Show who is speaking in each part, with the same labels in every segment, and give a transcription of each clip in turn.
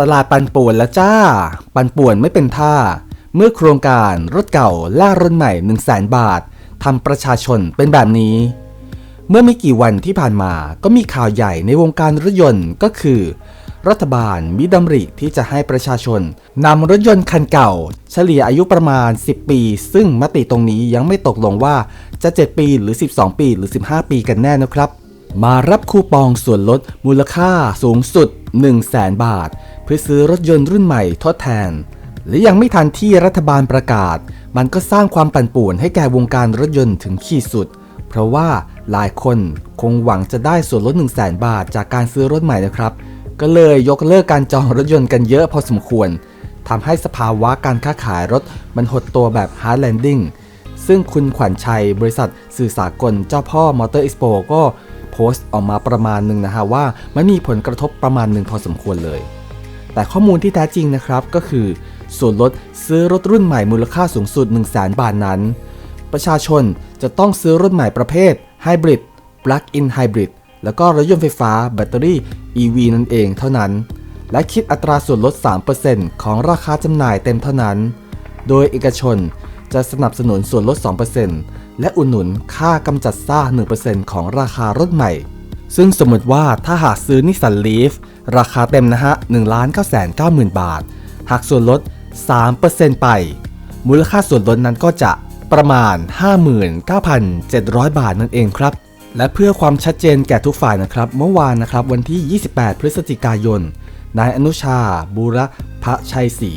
Speaker 1: ตลาดปันป่วนแล้วจ้า ปันป่วนไม่เป็นท่า เมื่อโครงการรถเก่าล่ารถใหม่1 0 0 0 0แบาททำประชาชนเป็นแบบนี้ เมื่อไม่กี่วันที่ผ่านมาก็มีข่าวใหญ่ในวงการรถยนต์ก็คือ รัฐบาลมีดำริที่จะให้ประชาชนนำรถยนต์คันเก่า เฉลี่ยอายุประมาณ 10 ปี ซึ่งมติตรงนี้ยังไม่ตกลงว่าจะ 7 ปีหรือ 12 ปีหรือ 15 ปีกันแน่นะครับ มารับคูปองส่วนลดมูลค่าสูงสุด 1 0 0 0 0แบาท พื่อซื้อรถยนต์รุ่นใหม่ทดแทน และยังไม่ทันที่รัฐบาลประกาศ มันก็สร้างความปั่นป่วนให้แก่วงการรถยนต์ถึงขีดสุด เพราะว่าหลายคนคงหวังจะได้ส่วนลด 1 0 0 0 0แบาทจากการซื้อรถใหม่นะครับ ก็เลยยกเลิกการจองรถยนต์กันเยอะพอสมควรทำให้สภาวะการค้าขายรถมันหดตัวแบบ hard landing ซึ่งคุณขวัญชัยบริษัทสื่อสากลเจ้าพ่อมอเตอร์ e อ p โปก็โพสต์ออกมาประมาณหนึ่งนะฮะว่ามันมีผลกระทบประมาณหนึ่งพอสมควรเลย แต่ข้อมูลที่แท้จริงนะครับก็คือ ส่วนลดซื้อรถรุ่นใหม่มูลค่าสูงสุด 1 0 0 0 0แบาทนั้น ประชาชนจะต้องซื้อรถใหม่ประเภทไฮบริด Plug-in Hybrid แล้วก็รถยนต์ไฟฟ้าแบตเตอรี่ EV นั่นเองเท่านั้น และคิดอัตราส่วนลด 3%ของราคาจำหน่ายเต็มเท่านั้น โดยเอกชนจะสนับสนุนส่วนลด 2%และอุดหนุนค่ากำจัดซ่า 1%ของราคารถใหม่ ซึ่งสมมติว่าถ้าหากซื้อนิสสันลีฟ ราคาเต็มนะฮะ1 9 9 0 0 0 0 บาท หากส่วนลด 3%ไป มูลค่าส่วนลดนั้นก็จะประมาณ 59,700 บาทนั่นเองครับ และเพื่อความชัดเจนแก่ทุกฝ่ายนะครับ เมื่อวานนะครับวันที่ 28 พฤศจิกายน นายอนุชาบูรพชัยศรี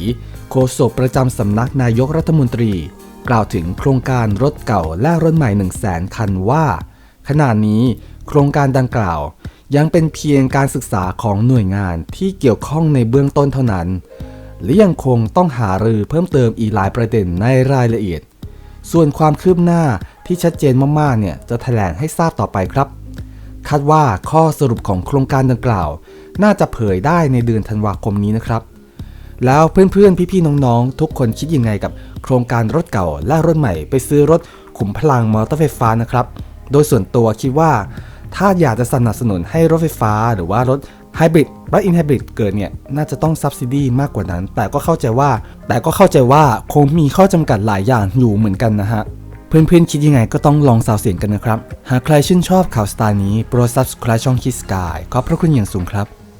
Speaker 1: โฆษกประจำสำนักนายกรัฐมนตรี กล่าวถึงโครงการรถเก่าและรถใหม่ 1 0 0 0 0แสนคันว่า ขณะนี้โครงการดังกล่าว ยังเป็นเพียงการศึกษาของหน่วยงานที่เกี่ยวข้องในเบื้องต้นเท่านั้น และยังคงต้องหารือเพิ่มเติมอีกหลายประเด็นในรายละเอียด ส่วนความคืบหน้าที่ชัดเจนมากๆเนี่ยจะแถลงให้ทราบต่อไปครับ คาดว่าข้อสรุปของโครงการดังกล่าว น่าจะเผยได้ในเดือนธันวาคมนี้นะครับ แล้วเพื่อนๆ พี่ๆ น้องๆ ทุกคนคิดยังไงกับ โครงการรถเก่าและรถใหม่ไปซื้อรถขุมพลังมอเตอร์ไฟฟ้านะครับ โดยส่วนตัวคิดว่า ถ้าอยากจะสนับสนุนให้รถไฟฟ้าหรือว่ารถไฮบริดรถอินไฮบริดเกิดเนี่ย น่าจะต้องซับซิดีมากกว่านั้น แต่ก็เข้าใจว่า แต่ก็เข้าใจว่าคงมีข้อจำกัดหลายอย่างอยู่เหมือนกันนะฮะ เพื่อนๆ คิดยังไงก็ต้องลองสาวเสียงกันนะครับ หากใครชื่นชอบข่าวสไตล์นี้ โปรด subscribe ช่องคิสกายขอบพระคุณอย่างสูงครับ